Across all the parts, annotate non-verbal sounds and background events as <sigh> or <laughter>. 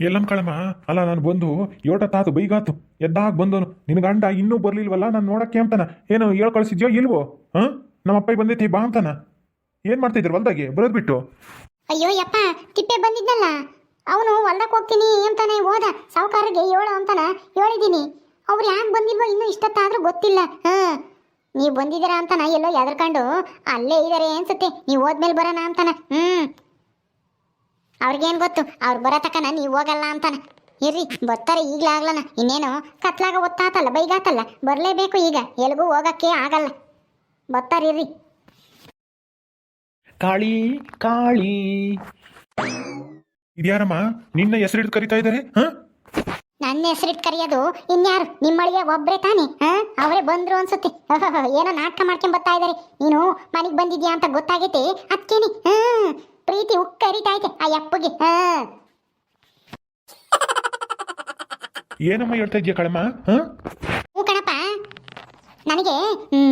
ಎಲ್ಲಂ ಕಳಮ್ಮ ಅಲ್ಲ, ನಾನು ಬಂದು ತಾತು ಬೈಗಾತು. ಎದ್ದಾಗ ಬಂದನು? ನಿನ್ನ ಗಂಡ ಇನ್ನೂ ಬರಲಿಲ್ವಲ್ಲ? ನಾನು ನೋಡಕ್ಕೆ ಅಂತಾನ. ಏನು ಹೇಳ್ ಕಳಿಸಿದ್ಯೋ ಇಲ್ವೋ? ಹಾ? ನಮ್ಮ ಅಪ್ಪ ಬಂದೈತಿ, ಬಾ ಅಂತಾನ. ಏನು ಮಾಡ್ತಿದ್ರು ಹೊಲ್ದಾಗೆ? ಬರೋದು ಬಿಟ್ಟು ಅಯ್ಯೋ, ಯಪ್ಪ, ತಿಪ್ಪೆ ಬಂದಿದ್ನಲ್ಲ. ಅವನು ಹೊಲ್ದಕ್ಕೆ ಹೋಗ್ತೀನಿ ಅಂತಾನೆ ಹೋದ. ಸಾವುಕಾರಿಗೆ ಹೇಳು ಅಂತಾನ ಹೇಳಿದ್ದೀನಿ ಅವ್ರು ಯಾಕೆ ಬಂದಿಲ್ವೋ ಇನ್ನೂ ಇಷ್ಟತ್ತಾದ್ರೂ ಗೊತ್ತಿಲ್ಲ. ಹಾ. ನೀವು ಬಂದಿದ್ದೀರಾ ಅಂತಾನ ಎಲ್ಲೋ ಎದರ್ಕೊಂಡು. ಅಲ್ಲೇ ಇದ್ದಾರೆ ಅನ್ಸುತ್ತೆ. ನೀವು ಹೋದ್ಮೇಲೆ ಬರೋಣ ಅಂತಾನ. ಹ್ಮ್. ಅವ್ರಿಗೇನು ಗೊತ್ತು? ಅವ್ರು ಬರೋ ತಕನ ನೀವು ಹೋಗಲ್ಲ ಅಂತಾನೆ. ಇರ್ರಿ ಬರ್ತಾರೆ ಈಗಲೇ ಆಗ್ಲನ ಇನ್ನೇನು? ಕತ್ಲಾಗ ಒತ್ತಾತಲ್ಲ ಬೈಗಾತಲ್ಲ. ಬರಲೇಬೇಕು ಈಗ. ಎಲ್ಗೂ ಹೋಗಕ್ಕೆ ಆಗಲ್ಲ. ಬರ್ತಾರಿರ್ರಿ ಕಾಳಿ ಕಾಳಿ. ಇದ್ಯಾರಮ್ಮ? ನಿನ್ನ ಹೆಸರಿಟ್ಟು ಕರಿತಾ ಇದ್ದಾರೆ? ಹಾ? ನನ್ನ ಹೆಸರಿಟ್ಟು ಕರೆಯೋದು ಇನ್ಯಾರು? ನಿಮ್ಮಳಿಗೆ ಒಬ್ರೆ ತಾನೆ? ಹಾ? ಅವರೇ ಬಂದ್ರು ಅನ್ಸುತ್ತೆ. ಏನೋ ನಾಟಕ ಮಾಡ್ಕೊಂಡ್ ಬರ್ತಾ ಇದಾರೆ ನೀನು ಮನೆಗ್ ಬಂದಿದ್ಯಾ ಅಂತ ಗೊತ್ತಾಗೈತೆ. ಅದ್ಕೇನಿ. ಹಾ? ಪ್ರೀತಿ ಉಕ್ಕರಿತಾ ಐತೆ ಆ ಅಪ್ಪಗೆ. ಹಾ. ಏನಮ್ಮ ಹೇಳ್ತಾ ಇದೆಯಾ ಕಳಮ್ಮ ಹಾ? ಹ್ಞೂ ಕಣಪ್ಪ. ನನಗೆ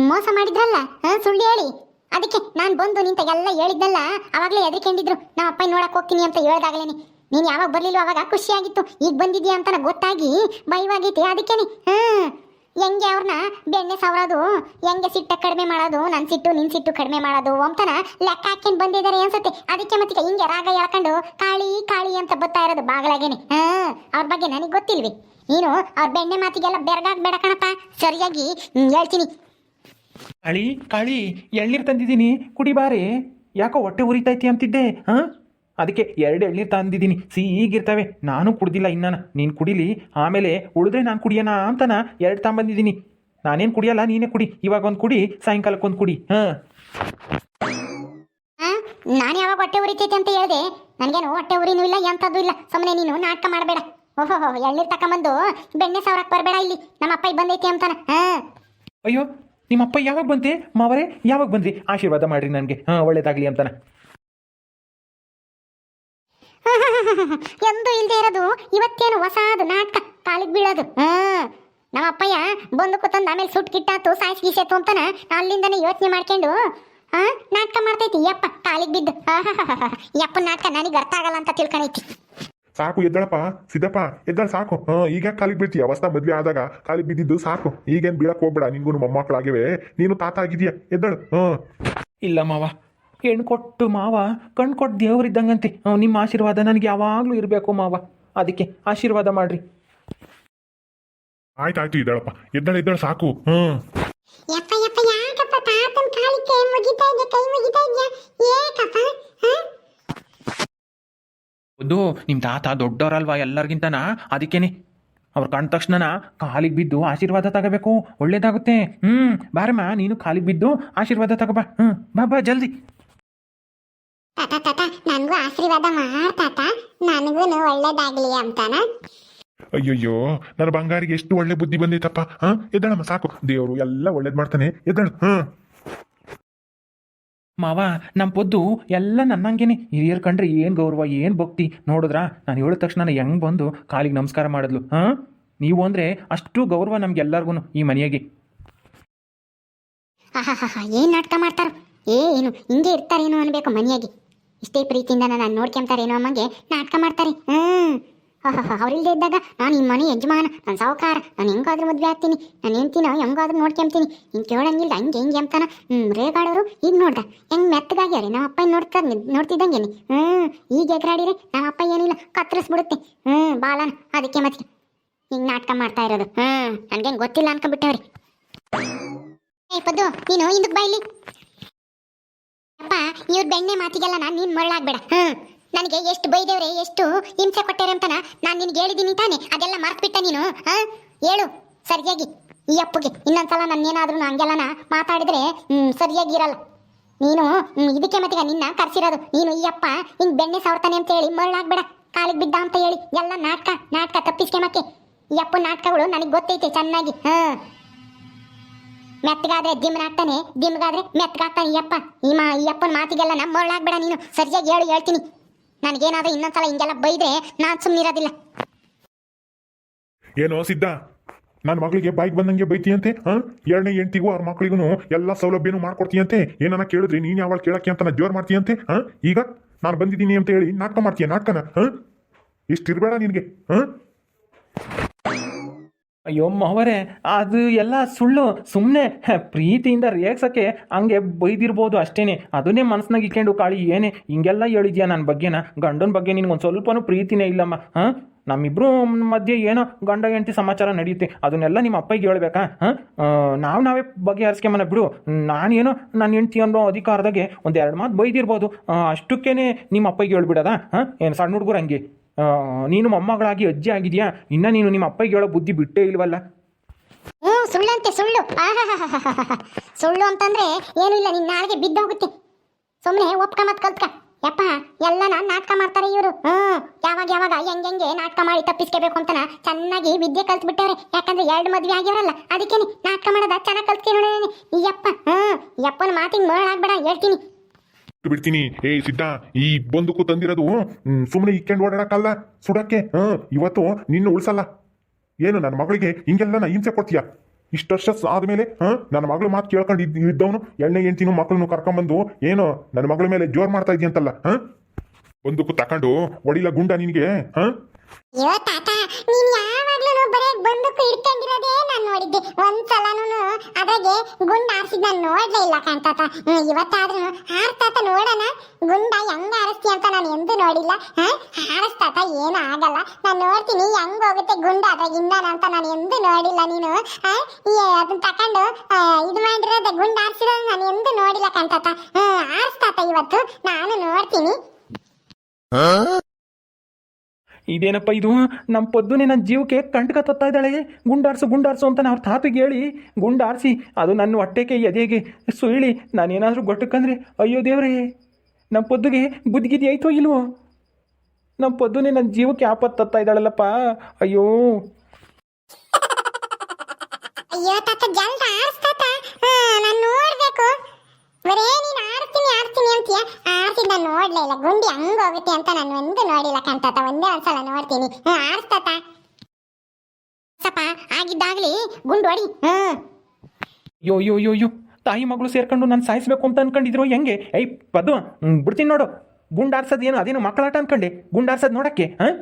ಮೋಸ ಮಾಡಿದ್ರಲ್ಲ ಹಾ ಸುಳ್ಳು ಹೇಳಿ. ಅದಕ್ಕೆ ನಾನು ಬಂದು ನಿಂತ ಎಲ್ಲ ಹೇಳಿದ್ನಲ್ಲ ಅವಾಗಲೇ ಎದ್ರಿಕೊಂಡಿದ್ರು ನಮ್ಮ ಅಪ್ಪ ನೋಡಕ್ ಹೋಗ್ತೀನಿ ಅಂತ ಹೇಳ್ದಾಗಲೇನೆ. ನೀನು ಯಾವಾಗ ಬರ್ಲಿಲ್ಲ ಅವಾಗ ಖುಷಿಯಾಗಿತ್ತು ಈಗ ಬಂದಿದ್ಯಾ ಅಂತ ಗೊತ್ತಾಗಿ ಭಯವಾಗೈತೆ ಅದಕ್ಕೇನೆ ಹಾ ಹೆಂಗೆ ಅವ್ರನ್ನ ಬೆಣ್ಣೆ ಸವರೋದು ಹೆಂಗೆ ಸಿಟ್ಟ ಕಡಿಮೆ ಮಾಡೋದು ನನ್ನ ಸಿಟ್ಟು ನಿನ್ ಸಿಟ್ಟು ಕಡಿಮೆ ಮಾಡೋದು ಅಂತನ ಲೆಕ್ಕ ಹಾಕ್ಕೊಂಡು ಬಂದಿದ್ದಾರೆ ಅನ್ಸುತ್ತೆ. ಅದಕ್ಕೆ ಮತ್ತೆ ಹಿಂಗೆ ರಾಗ ಹೇಳ್ಕೊಂಡು ಕಾಳಿ ಕಾಳಿ ಅಂತ ಬರ್ತಾ ಇರೋದು ಬಾಗಲಾಗೇನೆ. ಹಾಂ, ಅವ್ರ ಬಗ್ಗೆ ನನಗೆ ಗೊತ್ತಿಲ್ವಿ. ನೀನು ಅವ್ರ ಬೆಣ್ಣೆ ಮಾತಿಗೆಲ್ಲ ಬೆರಗಾಗ್ಬೇಡ ಕಣಪ್ಪ. ಸರಿಯಾಗಿ ಹೇಳ್ತೀನಿ. ಕಾಳಿ ಕಾಳಿ, ಎಳ್ನೀರು ತಂದಿದ್ದೀನಿ. ಕುಡಿಬಾರೆ ಯಾಕೋ ಹೊಟ್ಟೆ ಉರಿತೈತಿ ಅಂತಿದ್ದೆ, ಹಾಂ? ಅದಕ್ಕೆ ಎರಡು ಎಳ್ನೀರು ತಂದಿದ್ದೀನಿ. ಸಿಹಿಗಿರ್ತವೆ ನಾನು ಕುಡ್ದಿಲ್ಲ ಇನ್ನಾನ. ನೀನು ಕುಡಿಲಿ. ಆಮೇಲೆ ಉಳಿದ್ರೆ ನಾನು ಕುಡಿಯೋಣ ಅಂತನ ಎರಡು ತಗೊಂಬಂದಿದ್ದೀನಿ ನಾನೇನು ಕುಡಿಯಲ್ಲ ನೀನೇ ಕುಡಿ. ಇವಾಗ ಒಂದು ಕುಡಿ ಸಾಯಂಕಾಲಕ್ಕೆ ಒಂದು ಕುಡಿ. ಹಾಂ. ನಾನು ಯಾವಾಗ ಹೊಟ್ಟೆ ಉರಿತೈತೆ ಅಂತ ಹೇಳಿದೆ. ನನಗೇನು ಹೊಟ್ಟೆ ಉರಿನೂ ಇಲ್ಲ ಎಂಥದ್ದು ಇಲ್ಲ. ಸುಮ್ಮನೆ ನೀನು ನಾಟಕ ಮಾಡಬೇಡ. ಓಹೋ ಎಳ್ನೀರು ತಕೊಂಬಂದು ಬೆಣ್ಣೆ ಸಾವಿರಕ್ಕೆ ಬರಬೇಡ ಇಲ್ಲಿ. ನಮ್ಮ ಅಪ್ಪ ಬಂದೈತಿ ಅಂತಾನ. ಹಾ. ಅಯ್ಯೋ ನಿಮ್ಮಪ್ಪ ಯಾವಾಗ ಬಂತೆ? ಮಾವರೇ ಯಾವಾಗ ಬಂದ್ರಿ? ಆಶೀರ್ವಾದ ಮಾಡ್ರಿ ನನಗೆ. ಹಾಂ ಒಳ್ಳೇದಾಗಲಿ ಅಂತಾನ. <laughs> ಎಂದು ಇಲ್ಲದೆ ಇರೋದು ಇವತ್ತೇನು ಹೊಸಾದು ನಾಟಕ ಕಾಲಿಗೆ ಬೀಳೋದು. ಹಾ ನಮ್ಮ ಅಪ್ಪಯ್ಯ ಬಂದು ಕೂತಂದು ಆಮೇಲೆ ಸುಟ್ ಕಿಟ್ಟಾತು ಸಾಯ್ಸ್ ಗೀಸೇತು ಅಂತಾನ ಅಲ್ಲಿಂದನೇ ಯೋಚನೆ ಮಾಡ್ಕೊಂಡು ಹಾ ನಾಟಕ ಮಾಡ್ತೈತಿ ಯಪ್ಪ ಕಾಲಿಗೆ ಬಿದ್ದು. ಯಪ್ಪ ನಾಟಕ ನನಗೆ ಅರ್ಥ ಆಗಲ್ಲ ಅಂತ ತಿಳ್ಕೊಂಡೈತಿ ಸಾಕು ಎದ್ದಳಪ್ಪ. ಸಿದ್ದಪ್ಪ ಎದ್ದಳ ಸಾಕು. ಹಾ ಈಗ ಕಾಲಿಗೆ ಬೀಳ್ತೀಯ? ಹೊಸ ಮದ್ವೆ ಆದಾಗ ಕಾಲಿಗೆ ಬಿದ್ದಿದ್ದು ಸಾಕು. ಈಗೇನ್ ಬೀಳಕ್ ಹೋಗ್ಬೇಡ ನಿನ್ಗೂ ಮೊಮ್ಮಕ್ಕಳಾಗಿವೆ ನೀನು ತಾತ ಆಗಿದೀಯ? ಎದ್ದಳು. ಹ್ಞೂ ಇಲ್ಲ ಮಾವ. ಹೆಣ್ಣು ಕೊಟ್ಟು ಮಾವ ಕಣ್ಣು ಕೊಟ್ಟು ದೇವರಿದ್ದಂಗಂತೆ ಅವ್ನು ನಿಮ್ಮ ಆಶೀರ್ವಾದ ನನಗೆ ಯಾವಾಗಲೂ ಇರಬೇಕು ಮಾವ. ಅದಕ್ಕೆ ಆಶೀರ್ವಾದ ಮಾಡ್ರಿ. ಆಯ್ತಾಯ್ತು ಇದ್ದಾಳಪ್ಪ. ಇದ್ದಾಳೆ ಇದ್ದಾಳೆ ಸಾಕು. ಹ್ಞೂ ಯಪ್ಪ ಯಪ್ಪ ಯಾಕಪ್ಪ ತಾತನ ಕಾಲಿಗೆ ಕೈ ಮುಗಿತಾ ಇದ್ಯಾ ಕೈ ಮುಗಿತಾ ಇದ್ಯಾ? ಏಕಪ್ಪ ಹಾ? ಹೌದು ನಿಮ್ಮ ತಾತ ದೊಡ್ಡವರಲ್ವಾ ಎಲ್ಲರಿಗಿಂತನ? ಅದಕ್ಕೇನೆ. ಅವ್ರು ಕಂಡ ತಕ್ಷಣ ಕಾಲಿಗೆ ಬಿದ್ದು ಆಶೀರ್ವಾದ ತಗೋಬೇಕು. ಒಳ್ಳೇದಾಗುತ್ತೆ. ಹ್ಞೂ ಬಾರಮ್ಮ ನೀನು ಕಾಲಿಗೆ ಬಿದ್ದು ಆಶೀರ್ವಾದ ತಗೋಬಾ. ಹ್ಞೂ ಬಾ ಬಾ ಜಲ್ದಿ. ತಾತ ತಾತ ನನಗೂ ಆಶೀರ್ವಾದ ಮಾಡ್ ತಾತ. ನನಗೂ ಒಳ್ಳೇದಾಗ್ಲಿ ಅಂತಾನ. ಅಯ್ಯಯ್ಯೋ ನನ್ನ ಬಂಗಾರಿಗೆ ಎಷ್ಟು ಒಳ್ಳೆ ಬುದ್ಧಿ ಬಂದೈತಪ್ಪ ಹಾ? ಎದ್ದಳಮ್ಮ ಸಾಕು. ದೇವರು ಎಲ್ಲ ಒಳ್ಳೇದ್ ಮಾಡ್ತಾನೆ. ಎದ್ದಳು ಹ್ಮ್ ಮಾವ ನಮ್ಮ ಪೊದ್ದು ಎಲ್ಲ ನನ್ನಂಗೇನೆ. ಹಿರಿಯರ್ ಕಂಡ್ರೆ ಏನು ಗೌರವ ಏನು ಭಕ್ತಿ. ನೋಡಿದ್ರಾ ನಾನು ಹೇಳಿದ ತಕ್ಷಣ ಹೆಂಗೆ ಬಂದು ಕಾಲಿಗೆ ನಮಸ್ಕಾರ ಮಾಡಿದ್ಲು ಹಾಂ? ನೀವು ಅಂದರೆ ಅಷ್ಟು ಗೌರವ ನಮ್ಗೆಲ್ಲರಿಗೂ ಈ ಮನೆಯಾಗಿ. ಏನು ಏನ್ ನಾಟಕ ಮಾಡ್ತಾರ? ಏನು ಹಿಂಗೆ ಇರ್ತಾರೇನು ಅನ್ಬೇಕು ಮನೆಯಾಗಿ. ಇಷ್ಟೇ ಪ್ರೀತಿಯಿಂದ ನಾನು ನೋಡ್ಕೊಂತಾರೇನೋ ಅಮ್ಮಂಗೆ ನಾಟಕ ಮಾಡ್ತಾರೆ. ಹ್ಮ್. ಅವ್ರಿಲ್ದೇ ಇದ್ದಾಗ ನಾನು ಈ ಮನೆ ಯಜಮಾನ, ನಾನು ಸಾವುಕಾರ ನಾನು ಹೆಂಗಾದ್ರೂ ಮದುವೆ ಆಗ್ತೀನಿ. ನಾನು ಹೆಂಡ್ತೀನೋ, ಹೆಂಗಾದ್ರೂ ನೋಡ್ಕೊಂತೀನಿ. ಹಿಂಗೆ ಕೇಳಂಗಿಲ್ಲ, ಹಂಗೆ ಹೆಂಗೆ ಅಂತಾನ. ಹ್ಮ್, ರೇಗಾಡೋರು ಈಗ ನೋಡ್ದ. ಹೆಂಗ್ ಮೆತ್ತಗಾಗ್ಯಾರೆ ನಮ್ಮ ಅಪ್ಪ ನೋಡ್ತಾ ನೋಡ್ತಿದ್ದಂಗೇನಿ. ಹ್ಮ್, ಈಗ ಎಗರಾಡಿರೆ ನಮ್ಮ ಅಪ್ಪ ಏನಿಲ್ಲ, ಕತ್ತರಿಸ್ಬಿಡುತ್ತೆ. ಹ್ಮ್ ಬಾಲನ ಅದಕ್ಕೆ ಮತ್ತೆ ಹಿಂಗ್ ನಾಟಕ ಮಾಡ್ತಾ ಇರೋದು. ಹ್ಮ್, ನನ್ಗೇನ್ ಗೊತ್ತಿಲ್ಲ ಅನ್ಕೊಂಡ್ಬಿಟ್ಟವ್ರಿ. ಪದ್ದು, ನೀನು ಹಿಂದಕ್ಕೆ ಬೈಲಿ ಅಪ್ಪ ಇವ್ರ ಬೆಣ್ಣೆ ಮಾತಿಗೆಲ್ಲ ನಾನು ನೀನ್ ಮರಳಾಗ್ಬೇಡ. ಹ್ಮ್ ನನಗೆ ಎಷ್ಟು ಬೈದೇವ್ರೆ ಎಷ್ಟು ಹಿಂಸೆ ಕೊಟ್ಟೇರೆ ಅಂತ ನಾನು ನಿನ್ಗೆ ಹೇಳಿದ್ದೀನಿ ತಾನೆ ಅದೆಲ್ಲ ಮರ್ತ್ಬಿಟ್ಟ ನೀನು ಹಾ? ಹೇಳು ಸರಿಯಾಗಿ ಈ ಅಪ್ಪಗೆ. ಇನ್ನೊಂದ್ಸಲ ನನ್ನೇನಾದ್ರೂ ಹಂಗೆಲ್ಲನ ಮಾತಾಡಿದ್ರೆ ಹ್ಮ್ ಸರಿಯಾಗಿ ಇರಲ್ಲ. ನೀನು ಇದಕ್ಕೆ ಮತ್ತೆ ನಿನ್ನ ಕರ್ಸಿರೋದು. ನೀನು ಈ ಅಪ್ಪ ಹಿಂಗ್ ಬೆಣ್ಣೆ ಸಾವ್ತಾನೆ ಅಂತ ಹೇಳಿ ಮರಳಾಗ್ಬೇಡ. ಕಾಲಿಗೆ ಬಿದ್ದ ಅಂತ ಹೇಳಿ ಎಲ್ಲ ನಾಟಕ ನಾಟಕ ತಪ್ಪಿಸ್ಕೆ ಮತ್ತೆ ಈ ಅಪ್ಪ ನಾಟಕಗಳು ನನಗೆ ಗೊತ್ತೈತೆ ಚೆನ್ನಾಗಿ ಹಾ. ಮೆತ್ತಗಾದ್ರೆ ದಿಮ್ನ ಆಗ್ತಾನೆ ದಿಮ್ಗಾದ್ರೆ ಮೆತ್ತಗಾಗ್ತಾನೆ ಅಪ್ಪ ಈ ಮಾ, ಈ ಅಪ್ಪನ ಮಾತಿಗೆಲ್ಲ ನಮ್ಮ ಮರಳಾಗ್ಬೇಡ ನೀನು. ಸರಿಯಾಗಿ ಹೇಳು, ಹೇಳ್ತೀನಿ. ನನಗೇನಾದ್ರೂ ಇನ್ನೊಂದ್ಸಲ ಹಿಂಗೆಲ್ಲ ಬೈದ್ರೆ ನಾನು ಸುಮ್ಮನಿರೋದಿಲ್ಲ ಏನೋ ಸಿದ್ಧ? ನನ್ನ ಮಗಳಿಗೆ ಬೈಕ್ ಬಂದಂಗೆ ಬೈತೀಯಂತೆ? ಹಾ? ಎರಡನೇ ಹೆಂಡತಿಗೂ ಅವ್ರ ಮಕ್ಳಿಗೂ ಎಲ್ಲ ಸೌಲಭ್ಯನೂ ಮಾಡ್ಕೊಡ್ತೀಯಂತೆ? ಏನನ್ನ ಕೇಳಿದ್ರಿ, ನೀನು ಯಾವಾಗ ಕೇಳಕ್ಕೆ ಅಂತ ಜೋರು ಮಾಡ್ತೀಯಂತೆ? ಹಾ? ಈಗ ನಾನು ಬಂದಿದ್ದೀನಿ ಅಂತ ಹೇಳಿ ನಾಟಕ ಮಾಡ್ತೀಯ ನಾಟಕನ? ಹಾ? ಇಷ್ಟಿರ್ಬೇಡ ನಿನಗೆ. ಹಾಂ? ಅಯ್ಯೋ ಮಹವರೆ ಅದು ಎಲ್ಲ ಸುಳ್ಳು. ಸುಮ್ಮನೆ ಪ್ರೀತಿಯಿಂದ ರೇಗ್ಸೋಕ್ಕೆ ಹಂಗೆ ಬೈದಿರ್ಬೋದು ಅಷ್ಟೇನೆ. ಅದನ್ನೇ ಮನಸ್ಸಿನಾಗ ಇಟ್ಕೊಂಡು ಕಾಳಿ, ಏನೇ, ಹಿಂಗೆಲ್ಲ ಹೇಳಿದ್ಯಾ ನನ್ನ ಬಗ್ಗೆನ? ಗಂಡನ ಬಗ್ಗೆ ನಿನಗೊಂದು ಸ್ವಲ್ಪನೂ ಪ್ರೀತಿನೇ ಇಲ್ಲಮ್ಮ, ಹಾಂ? ನಮ್ಮಿಬ್ಬರು ಮಧ್ಯೆ ಏನೋ ಗಂಡ ಹೆಂಡತಿ ಸಮಾಚಾರ ನಡೆಯುತ್ತೆ ಅದನ್ನೆಲ್ಲ ನಿಮ್ಮ ಅಪ್ಪಗೆ ಹೇಳ್ಬೇಕಾ? ಹಾಂ? ನಾವು ನಾವೇ ಬಗೆಹರಿಸ್ಕೊಂಬನ ಬಿಡು. ನಾನೇನೋ ನನ್ನ ಹೆಂಡ್ತಿ ಅನ್ನೋ ಅಧಿಕಾರದಾಗೆ ಒಂದು ಎರಡು ಮಾತು ಬೈದಿರ್ಬೋದು. ಅಷ್ಟಕ್ಕೇ ನಿಮ್ಮ ಅಪ್ಪಗೆ ಹೇಳ್ಬಿಡೋದಾ? ಹಾಂ? ಏನು ಸಣ್ಣ ಹುಡುಗರು ಹಂಗೆ? ನೀನು ಮೊಮ್ಮಗಳಾಗಿ ಅಜ್ಜಿ ಆಗಿದೆಯಾ? ಇನ್ನ ನೀನು ನಿಮ್ಮ ಅಪ್ಪಗೆ ಹೇಳೋ ಬುದ್ಧಿ ಬಿಟ್ಟೇ ಇಲ್ವಲ್ಲ? ಹ್ಞೂ, ಸುಳ್ಳಂತೆ, ಸುಳ್ಳು. ಸುಳ್ಳು ಅಂತಂದ್ರೆ ಏನೂ ಇಲ್ಲ, ನಿನ್ನ ನಾಳೆಗೆ ಬಿದ್ದೋಗುತ್ತೆ ಸುಮ್ಮನೆ ಒಪ್ಕ ಮತ್ ಕಲ್ತ್ಕ. ಯಪ್ಪ, ಎಲ್ಲನ ನಾಟಕ ಮಾಡ್ತಾರೆ ಇವರು. ಹ್ಞೂ, ಯಾವಾಗ ಯಾವಾಗ ಹೆಂಗ್ ಹೆಂಗೆ ನಾಟಕ ಮಾಡಿ ತಪ್ಪಿಸ್ಕೋಬೇಕು ಅಂತನ ಚೆನ್ನಾಗಿ ವಿದ್ಯೆ ಕಲ್ತ್ ಬಿಟ್ಟವ್ರೆ ಯಾಕಂದ್ರೆ ಎರಡು ಮದ್ವೆ ಆಗಿರಲ್ಲ ಅದಕ್ಕೆ ನಾಟಕ ಮಾಡೋದ ಚೆನ್ನಾಗಿ ಕಲ್ತ್ಕೆ ನೋಡೇನಿ ಈ ಯಪ್ಪ ಹ್ಮ್ ಯಪ್ಪನ ಮಾತಿನ ಮರಳಾಗ್ಬೇಡ, ಹೇಳ್ತೀನಿ. ಬಿಡ್ತೀನಿ. ಏ, ಸಿದ್ಧ, ಈ ಬಂದುಕು ತಂದಿರೋದು ಸುಮ್ಮನೆ ಇಕ್ಕೊಂಡು ಓಡಾಡಕ್ಕಲ್ಲ, ಸುಡಕ್ಕೆ, ಹಾಂ, ಇವತ್ತು ನಿನ್ನ ಉಳ್ಸಲ್ಲ. ಏನು, ನನ್ನ ಮಗಳಿಗೆ ಹಿಂಗೆಲ್ಲ ನಾ ಹಿಂಸೆ ಕೊಡ್ತೀಯಾ? ಇಷ್ಟು ವರ್ಷ ಆದಮೇಲೆ, ಹಾಂ, ನನ್ನ ಮಗಳು ಮಾತು ಕೇಳ್ಕೊಂಡು ಇದ್, ಇದ್ದವನು, ಎಣ್ಣೆ ಹೆಂಡ್ತಿನೂ ಮಕ್ಕಳನ್ನು ಕರ್ಕೊಂಬಂದು, ಏನು, ನನ್ನ ಮಗಳ ಮೇಲೆ ಜೋರ್ ಮಾಡ್ತಾ ಇದೆಯಂತಲ್ಲ ಹಾ? ಬಂದುಕು ತಕೊಂಡು ಒಡಿಲ ಗುಂಡ ನಿನಗೆ, ಹಾಂ ಅಯ್ಯೋ ತಾತ ನೀನ್ ಯಾವಾಗ್ಲೂ ಬರೇ ಬಂದೂಕು ಹಿಡ್ಕೊಂಡಿರೋದೇ ನಾನ್ ನೋಡಿದ್ದೆ ಒಂದ್ಸಲನೂ ಅದ್ರಾಗೆ ಗುಂಡ ಆರಿಸಿದ್ನ ನೋಡ್ಲೇ ಇಲ್ಲ ಕಾಣ್ತಾತ ಇವತ್ತಾದ್ರೂ ಹಾರ್ತಾತ ನೋಡೋಣ. ಗುಂಡ ಹೆಂಗ ಆರಿಸ್ತಿ ಅಂತ ನಾನು ಎಂದೂ ನೋಡಿಲ್ಲ? ಹಾರಿಸ್ತಾತ ಏನು ಆಗಲ್ಲ. ನಾನು ನೋಡ್ತೀನಿ ಹೆಂಗ್ ಹೋಗುತ್ತೆ ಗುಂಡ ಅದ್ರಾಗಿಂದ ಅಂತ ನಾನು ಎಂದೂ ನೋಡಿಲ್ಲ ನೀನು. ಅದನ್ನ ತಕೊಂಡು ಇದು ಮಾಡಿರೋದು ಗುಂಡ ಆರಿಸಿರೋದು ನಾನು ಎಂದೂ ನೋಡಿಲ್ಲ ಕಾಣ್ತಾತ ಹ್ಮ್, ಆರಿಸ್ತಾತ ಇವತ್ತು. ನಾನು ನೋಡ್ತೀನಿ. ಇದೇನಪ್ಪ ಇದು? ನಮ್ಮ ಪದ್ದುನೆ ನನ್ನ ಜೀವಕ್ಕೆ ಕಂಟಕ ತತ್ತಾ ಇದ್ದಾಳೆ. ಗುಂಡಾರ್ಸು ಗುಂಡಾರ್ಸು ಅಂತ ನಾವು ತಾತಿಗೆ ಹೇಳಿ. ಗುಂಡಾರಿಸಿ, ಅದು ನನ್ನ ಹೊಟ್ಟೆಗೆ, ಎದೆಗೆ ಸುಳಿ ನಾನೇನಾದರೂ ಗೊಟ್ಟಕ್ಕಂದ್ರೆ, ಅಯ್ಯೋ ದೇವ್ರೇ ನಮ್ಮ ಪದ್ದುಗೆ ಬುದ್ಧಿಗಿದ್ದಿ ಆಯ್ತೋ ಇಲ್ವೋ? ನಮ್ಮ ಪದ್ದುನೆ ನನ್ನ ಜೀವಕ್ಕೆ ಆಪತ್ತು ತತ್ತಾ ಇದ್ದಾಳಲ್ಲಪ್ಪ. ಅಯ್ಯೋ. ಅಯ್ಯೋ, ತಾತ, ಜಲ್ದ ನಾನು ಬರೇ ನೀನು ಆಡ್ತೀನಿ ಆಡ್ತೀನಿ ಅಂತೀಯ? ಆಡ್ತಿದ್ದ ನೋಡ್ಲೇ ಇಲ್ಲ. ಗುಂಡಿ ಹಂಗ್ ಹೋಗುತ್ತೆ ಅಂತ ನಾನು ಒಂದು ನೋಡಿಲ್ಲ ಕಾಣ್ತಾತ ಒಂದೇ ಒಂದ್ಸಲ ನೋಡ್ತೀನಿ. ಹ್ಞೂ ಆಡ್ತಾತ ಆಗಿದ್ದಾಗ್ಲಿ ಗುಂಡು ಹೊಡಿ. ಹ್ಞೂ ಯೋ ಯೋ ಯೋ ಯೋ ತಾಯಿ ಮಗಳು ಸೇರ್ಕೊಂಡು ನಾನು ಸಾಯಿಸ್ಬೇಕು ಅಂತ ಅನ್ಕೊಂಡಿದ್ರು ಹೆಂಗೆ? ಏಯ್ ಪದು ಬಿಡ್ತೀನಿ ನೋಡು. ಗುಂಡಾರ್ಸೋದು ಏನು? ಅದೇನು ಮಕ್ಕಳಾಟ ಅನ್ಕೊಂಡೆ. ಗುಂಡಾರ್ಸೋದು ನೋಡಕ್ಕೆ ಹಾಂ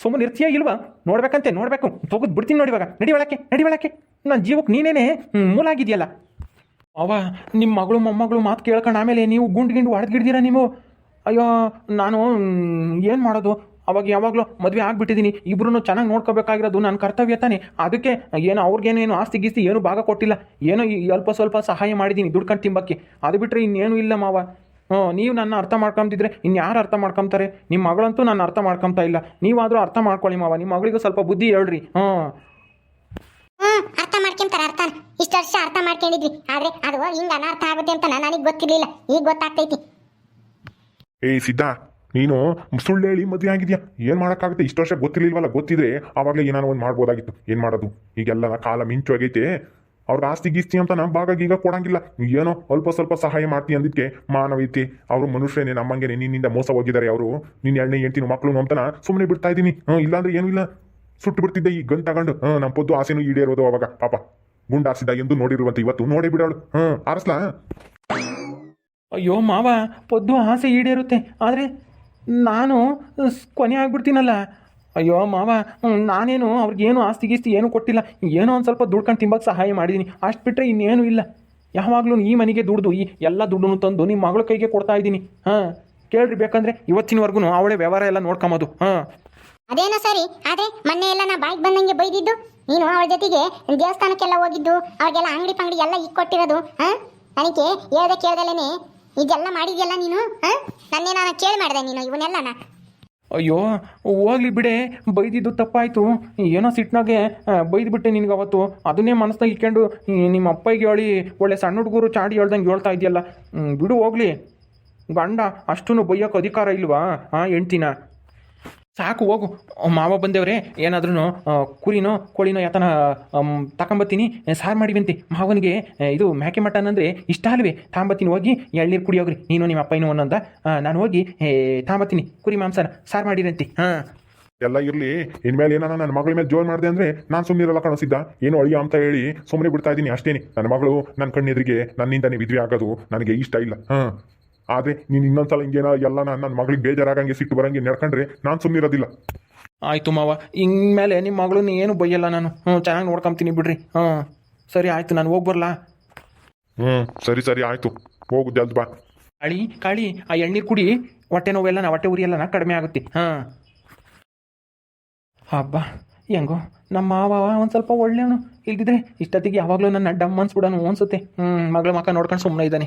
ಸುಮ್ಮನೆ ಇರ್ತೀಯ ಇಲ್ವಾ? ನೋಡ್ಬೇಕಂತೆ ನೋಡಬೇಕು. ತೊಗದು ಬಿಡ್ತೀನಿ ನೋಡಿ ಇವಾಗ. ನಡಿ ಒಳಕ್ಕೆ ನಡಿ ನನ್ನ ಜೀವಕ್ಕೆ ನೀನೇನೆ ಹ್ಮ್, ಮೂಲ ಆಗಿದೆಯಲ್ಲ ಅವ ನಿಮ್ಮ ಮಗಳು, ಮೊಮ್ಮಗಳು ಮಾತು ಕೇಳ್ಕೊಂಡು ಆಮೇಲೆ ನೀವು ಗುಂಡು ಗಿಂಡು ಹೊಡೆದ್ಗಿಡ್ದೀರ ನೀವು? ಅಯ್ಯೋ, ನಾನು ಏನು ಮಾಡೋದು? ಅವಾಗ ಯಾವಾಗಲೂ ಮದುವೆ ಆಗಿಬಿಟ್ಟಿದ್ದೀನಿ ಇಬ್ಬರೂ ಚೆನ್ನಾಗಿ ನೋಡ್ಕೋಬೇಕಾಗಿರೋದು ನನ್ನ ಕರ್ತವ್ಯ ತಾನೆ. ಅದಕ್ಕೆ ಏನು ಅವ್ರಿಗೇನೇನು ಆಸ್ತಿ ಗೀಸ್ತಿ ಏನು ಭಾಗ ಕೊಟ್ಟಿಲ್ಲ. ಏನೋ ಅಲ್ಪ ಸ್ವಲ್ಪ ಸಹಾಯ ಮಾಡಿದ್ದೀನಿ ದುಡ್ಕೊಂಡು ತಿಂಬಕ್ಕೆ. ಅದು ಬಿಟ್ಟರೆ ಇನ್ನೇನು ಇಲ್ಲ ಮಾವ. ಹ್ಞೂ, ನೀವು ನನ್ನ ಅರ್ಥ ಮಾಡ್ಕೊಂತಿದ್ರೆ ಇನ್ಯಾರು ಅರ್ಥ ಮಾಡ್ಕೊತಾರೆ? ನಿಮ್ಮ ಮಗಳಂತೂ ನಾನು ಅರ್ಥ ಮಾಡ್ಕೊತಾ ಇಲ್ಲ. ನೀವಾದರೂ ಅರ್ಥ ಮಾಡ್ಕೊಳ್ಳಿ ಮಾವ ನಿಮ್ಮ ಮಗಳಿಗೂ ಸ್ವಲ್ಪ ಬುದ್ಧಿ ಹೇಳ್ರಿ. ಹ್ಞೂ. ಅರ್ಥ ಮಾಡ್ಕೊಂತಾರ ಅರ್ಥ ಇಷ್ಟು ವರ್ಷ ಅರ್ಥ ಮಾಡ್ಕೊಂಡಿದ್ವಿ. ಆದ್ರೆ ಅದು ಹಿಂಗ ಅನರ್ಥ ಆಗುತ್ತೆ ಅಂತ ನನಗೆ ಗೊತ್ತಿರ್ಲಿಲ್ಲ. ಈಗ ಗೊತ್ತಾಗ್ತೈತಿ. ಏ ಸಿದ್ಧ, ನೀನು ಸುಳ್ಳು ಹೇಳಿ ಮದುವೆ ಆಗಿದ್ಯಾ? ಏನು ಮಾಡೋಕ್ಕಾಗುತ್ತೆ? ಇಷ್ಟು ವರ್ಷ ಗೊತ್ತಿರ್ಲಿಲ್ವಲ್ಲ? ಗೊತ್ತಿದ್ರೆ ಆವಾಗಲೇ ಏನಾರು ಒಂದು ಮಾಡ್ಬೋದಾಗಿತ್ತು. ಏನು ಮಾಡೋದು? ಈಗೆಲ್ಲ ಕಾಲ ಮಿಂಚು ಆಗೈತೆ. ಅವ್ರಿಗೆ ಆಸ್ತಿ ಗೀಸ್ತಿ ಅಂತ ನಮ್ಮ ಭಾಗ ಈಗ ಕೊಡಂಗಿಲ್ಲ. ಏನೋ ಅಲ್ಪ ಸ್ವಲ್ಪ ಸಹಾಯ ಮಾಡ್ತಿ ಅಂದಿದ್ಕೆ ಐತಿ ಅವರು ಮನುಷ್ಯನೇ ನಮ್ಮಂಗೆ ನಿನ್ನಿಂದ ಮೋಸ ಹೋಗಿದ್ದಾರೆ ಅವರು. ನಿನ್ನ ಎಣ್ಣೆ ಹೆಂಡ್ತಿನ ಮಕ್ಕಳು ಅಂತನ ಸುಮ್ಮನೆ ಬಿಡ್ತಾ ಇದ್ದೀನಿ. ಹ್ಞೂ ಇಲ್ಲಾಂದ್ರೆ ಏನೂ ಇಲ್ಲ. ಸುಟ್ಟು ಬಿಡ್ತಿದ್ದೆ ಈ ಗನ್ ತಗೊಂಡು. ಹ್ಞೂ ನಮ್ಮ ಪೊದ್ದು ಆಸೆನೂ ಈಡೇರೋದು ಅವಾಗ, ಪಾಪ. ಗುಂಡಾಸಿದ ಎಂದು ನೋಡಿರುವಂತ ಇವತ್ತು ನೋಡಿ ಬಿಡೋಳು. ಹಾಂ ಆರಿಸ್ಲಾ? ಅಯ್ಯೋ ಮಾವ, ಪೊದ್ದು ಆಸೆ ಈಡೇರುತ್ತೆ. ಆದರೆ ನಾನು ಕೊನೆ ಆಗ್ಬಿಡ್ತೀನಲ್ಲ. ಅಯ್ಯೋ ಮಾವ ನಾನೇನು ನಾನೇನು ಅವ್ರಿಗೇನು ಆಸ್ತಿ ಗೀಸ್ತಿ ಏನೂ ಕೊಟ್ಟಿಲ್ಲ. ಏನೋ ಒಂದು ಸ್ವಲ್ಪ ದುಡ್ಕೊಂಡು ತಿಂಬಕ್ಕೆ ಸಹಾಯ ಮಾಡಿದ್ದೀನಿ ಅಷ್ಟು ಬಿಟ್ಟರೆ ಇನ್ನೇನು ಇಲ್ಲ. ಯಾವಾಗಲೂ ಈ ಮನೆಗೆ ದುಡ್ದು, ಈ ಎಲ್ಲ ದುಡ್ಡನ್ನು ತಂದು ನಿಮ್ಮ ಮಗಳ ಕೈಗೆ ಕೊಡ್ತಾ ಇದ್ದೀನಿ. ಹಾಂ, ಕೇಳ್ರಿ, ಬೇಕಂದ್ರೆ ಇವತ್ತಿನವರೆಗೂ ಅವಳೇ ವ್ಯವಹಾರ ಎಲ್ಲ ನೋಡ್ಕೊಂಬೋದು ಹಾಂ. ಅದೇನೋ ಸರಿ, ಆದ್ರೆ ಮೊನ್ನೆ ಎಲ್ಲ ನಾ ಬಾಯಿಗೆ ಬಂದಂಗೆ ಬೈದಿದ್ದು. ನೀನು ಅವಳ ಜೊತೆಗೆ ದೇವಸ್ಥಾನಕ್ಕೆಲ್ಲ ಹೋಗಿದ್ದು ಅವ್ರಿಗೆಲ್ಲ ಅಂಗಡಿ ಪಂಗಡಿ ಎಲ್ಲ ಇಕ್ ಕೊಟ್ಟಿರೋದು, ಹಾ? ನನಗೆ ಹೇಳ್ದೆ ಕೇಳ್ದಲೇನೆ ಇದೆಲ್ಲ ಮಾಡಿದ್ಯಲ್ಲ ನೀನು, ಹಾ? ನನ್ನೇ ನಾನು ಕೇಳಿ ಮಾಡಿದೆ ನೀನು ಇವನ್ನೆಲ್ಲನ? ಅಯ್ಯೋ, ಹೋಗ್ಲಿ ಬಿಡೆ, ಬೈದಿದ್ದು ತಪ್ಪಾಯಿತು. ಏನೋ ಸಿಟ್ನಾಗೆ ಬೈದ್ಬಿಟ್ಟೆ ನಿನಗೆ ಅವತ್ತು. ಅದನ್ನೇ ಮನಸ್ನಾಗ ಇಟ್ಕೊಂಡು ನಿಮ್ಮ ಅಪ್ಪಗೆ ಹೇಳಿ, ಒಳ್ಳೆ ಸಣ್ಣ ಹುಡುಗರು ಚಾಡಿ ಹೇಳ್ದಂಗೆ ಹೇಳ್ತಾ ಇದೆಯಲ್ಲ. ಬಿಡು ಹೋಗ್ಲಿ. ಗಂಡ ಅಷ್ಟೂ ಬೈಯೋಕೆ ಅಧಿಕಾರ ಇಲ್ವಾ ಹಾಂ ಹೆಂಡ್ತಿನ? ಸಾಕು, ಹೋಗು. ಮಾವ ಬಂದೇವ್ರೆ ಏನಾದ್ರೂ ಕುರಿನೋ, ಕೋಳಿನೋ ಯಾತನ ತಕೊಂಬತ್ತೀನಿ ಸಾರು ಬಂತಿ ಮಾವನಿಗೆ ಇದು ಮ್ಯಾಕೆ ಮಟನ್ ಅಂದರೆ ಇಷ್ಟ ಅಲ್ವೇ? ತಾಂಬತ್ತೀನಿ, ಹೋಗಿ, ಎಳ್ನೀರು ಕುಡಿಯೋಗ್ರಿ ನೀನು ನಿಮ್ಮ ಅಪ್ಪ ಏನೋ ಒಂದೊಂದ ನಾನು ಹೋಗಿ ತಾಂಬತ್ತೀನಿ. ಕುರಿ ಮಾಂಸನ ಸಾರು ಮಾಡಿರಂತೆ. ಹಾಂ. ಎಲ್ಲ ಇರಲಿ. ಇನ್ಮೇಲೆ ಏನಾನ ನನ್ನ ಮಗಳ ಮೇಲೆ ಜೋರ್ ಮಾಡಿದೆ ಅಂದ್ರೆ ನಾನು ಸುಮ್ಮನೆ ಇರೋಲ್ಲ ಕಾಣಿಸಿದ್ದ ಏನು ಅಳಿಯ ಅಂತ ಹೇಳಿ ಸುಮ್ಮನೆ ಬಿಡ್ತಾ ಇದ್ದೀನಿ ಅಷ್ಟೇನೆ. ನನ್ನ ಮಗಳು ನನ್ನ ಕಣ್ಣೆದುರಿಗೆ ನನ್ನಿಂದನೇ ವಿದ್ವೆ ಆಗೋದು ನನಗೆ ಇಷ್ಟ ಇಲ್ಲ. ಹಾಂ. ಆದ್ರೆ ನೀನು ಇನ್ನೊಂದ್ಸಲ ಹಿಂಗೇನ ಎಲ್ಲ ನನ್ನ ಮಗಳಿಗೆ ಬೇಜಾರಾಗಂಗೆ ಸಿಟ್ಟು ಬರಂಗೆ ನಡ್ಕೊಂಡ್ರೆ ನಾನು ಸುಮ್ಮನಿರೋದಿಲ್ಲ ಆಯ್ತು ಮಾವ ಇನ್ಮೇಲೆ ನಿಮ್ಮ ಮಗಳನ್ನ ಏನು ಬೈಯಲ್ಲ ನಾನು. ಹ್ಞೂ ಚೆನ್ನಾಗಿ ನೋಡ್ಕೊಂತೀನಿ ಬಿಡ್ರಿ. ಹ್ಞೂ ಸರಿ ಆಯ್ತು ನಾನು ಹೋಗಿ ಬರಲಾ? ಹ್ಞೂ ಸರಿ ಸರಿ ಆಯಿತು. ಹೋಗು ಜಲ್ದ ಬಾ. ಕಾಳಿ ಕಾಳಿ ಆ ಎಣ್ಣೀರು ಕುಡಿ. ಹೊಟ್ಟೆ ನೋವೆಲ್ಲ ನಾ ಹೊಟ್ಟೆ ಉರಿಯೆಲ್ಲ ಕಡಿಮೆ ಆಗುತ್ತೆ. ಹಾಂ ಹಬ್ಬ ಹೆಂಗೋ ನಮ್ಮ ಮಾವ ಒಂದು ಸ್ವಲ್ಪ ಒಳ್ಳೆಯವನು. ಇಲ್ದಿದ್ರೆ ಇಷ್ಟೊತ್ತಿಗೆ ಯಾವಾಗಲೂ ನನ್ನ ಡಮ್ ಅನ್ಸ್ಬಿಡೋನು ಅನ್ಸುತ್ತೆ. ಹ್ಞೂ ಮಗಳ ಮಕ್ಕ ನೋಡ್ಕೊಂಡು ಸುಮ್ಮನೆ ಇದ್ದಾನೆ.